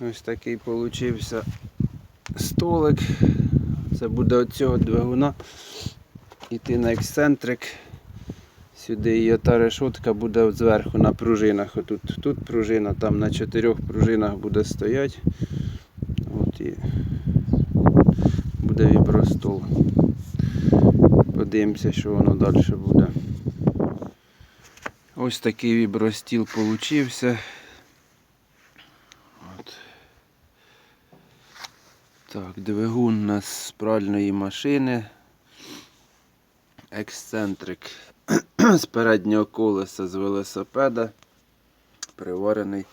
Ось такий получився столик. Це буде від цього двигуна. Іти на ексцентрик. Сюди і та решотка буде зверху на пружинах. Отут тут пружина, там на чотирьох пружинах буде стояти. От і буде вібростол. Подивимося, що воно далі буде. Ось такий вібростіл получився. Так, двигун у нас з пральної машини. Ексцентрик з переднього колеса з велосипеда. Приварений.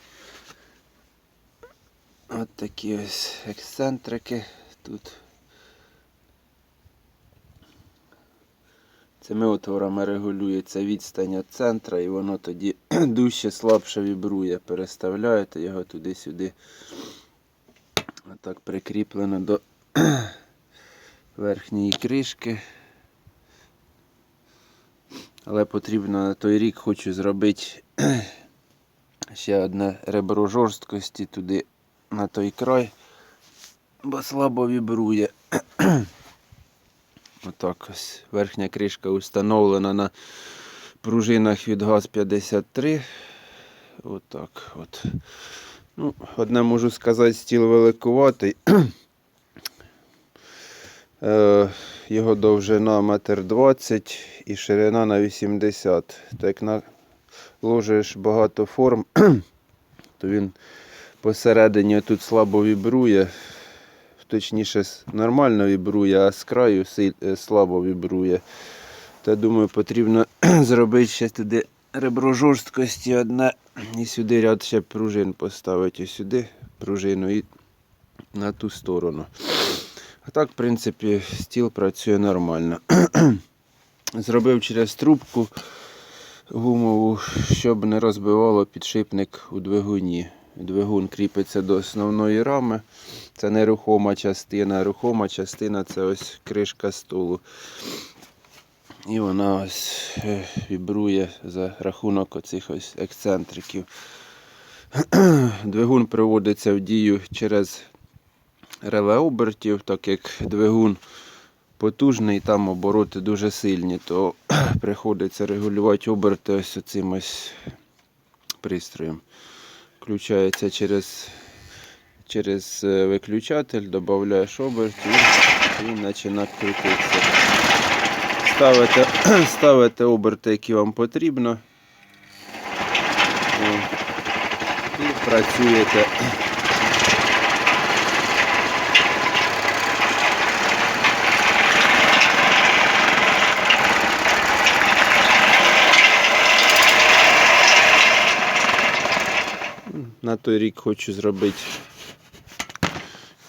От такі ось ексцентрики тут. Цими отворами регулюється відстань від центра і воно тоді дужче слабше вібрує. Переставляєте його туди-сюди. Отак прикріплено до верхньої кришки. Але потрібно на той рік хочу зробити ще одне ребро жорсткості туди на той край, бо слабо вібрує. Отак ось верхня кришка установлена на пружинах від ГАЗ-53. Отак от. Ну, одне можу сказати, стіл великуватий. Е, Його довжина 1,20 м і ширина на 80 Так як наложиш багато форм, то він посередині тут слабо вібрує. Точніше, нормально вібрує, а з краю е, слабо вібрує. Я думаю, потрібно зробити ще туди ребро жорсткості одне і сюди ряд ще пружин поставити. І сюди пружину і на ту сторону. А так, в принципі, стіл працює нормально. Зробив через трубку гумову, щоб не розбивало підшипник у двигуні. Двигун кріпиться до основної рами. Це нерухома частина. Рухома частина це ось кришка столу. І вона ось е, вібрує за рахунок оцих ось ексцентриків. Двигун приводиться в дію через реле обертів, так як двигун потужний, там обороти дуже сильні, то приходиться регулювати оберти ось цим пристроєм. Включається через, через е, виключатель, додаєш обертів і він починає крутитися. Ставите, ставите оберти, які вам потрібно. І працюєте. На той рік хочу зробити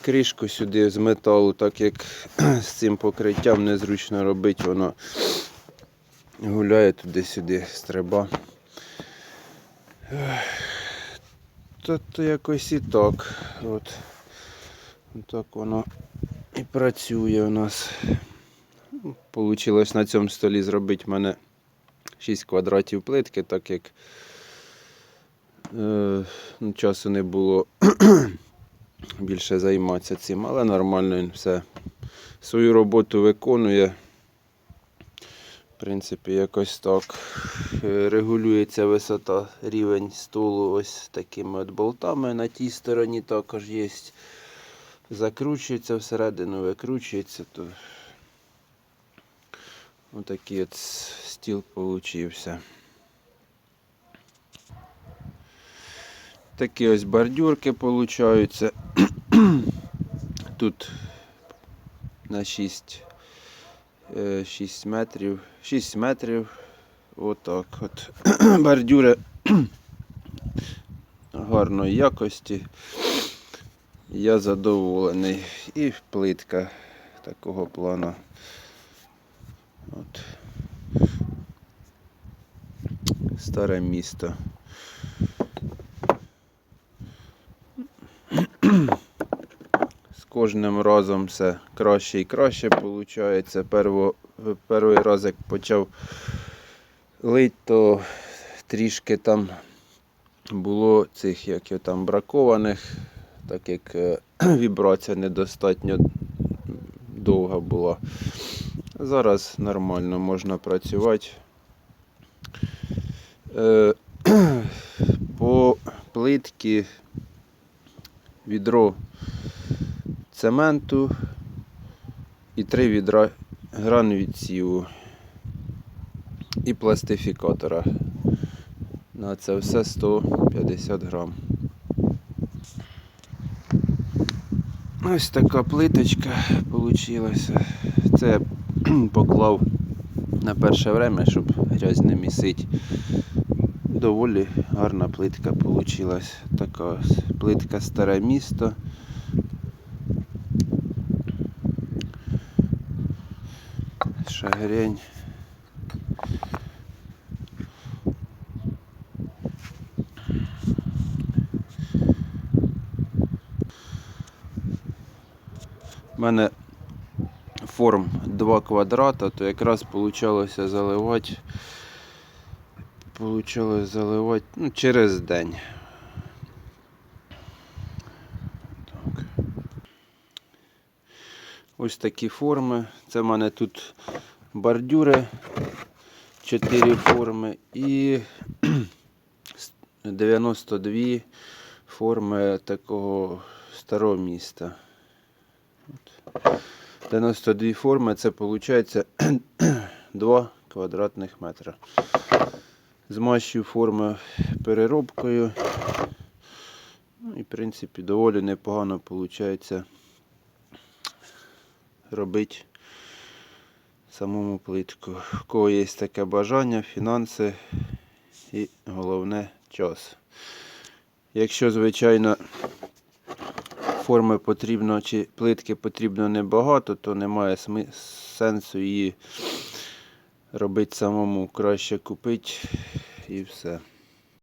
кришку сюди з металу, так як з цим покриттям незручно робити, воно гуляє туди-сюди, стриба. Ех, То, то якось і так. От. Так воно і працює у нас. Получилось на цьому столі зробити в мене 6 квадратів плитки, так як Е, ну, часу не було більше займатися цим, але нормально він все свою роботу виконує. В принципі, якось так. Е, Регулюється висота рівень столу ось такими от болтами. На тій стороні також є. Закручується всередину, викручується, то отакий от стіл получився. Такі ось бордюрки получаються. Тут на 6, е, 6 метрів. 6 метрів. Отак от. Бордюри гарної якості. Я задоволений. І плитка такого плану. От. Старе місто. Кожним разом все краще і краще виходить. Перво, перший раз, як почав лить, то трішки там було цих як його там бракованих так як е, вібрація недостатньо довга була. Зараз нормально можна працювати. Е, По плитці відро цементу і три відра гран і пластифікатора. На це все 150 грам. Ось така плиточка получилася. Це я поклав на перше время, щоб грязь не місить. Доволі гарна плитка получилась. Така плитка старе місто. Шагрень. У мене форм 2 квадрата, то якраз получалося заливати. Получалось заливати ну, через день. Так. Ось такі форми. Це в мене тут бордюри, 4 форми і 92 форми такого старого міста. 92 форми, це виходить 2 квадратних метра. Змащую форми переробкою. Ну, і, в принципі, доволі непогано виходить робити самому плитку. У кого є таке бажання, фінанси і головне час. Якщо, звичайно, форми потрібно чи плитки потрібно небагато, то немає сенсу її робити самому. Краще купити і все.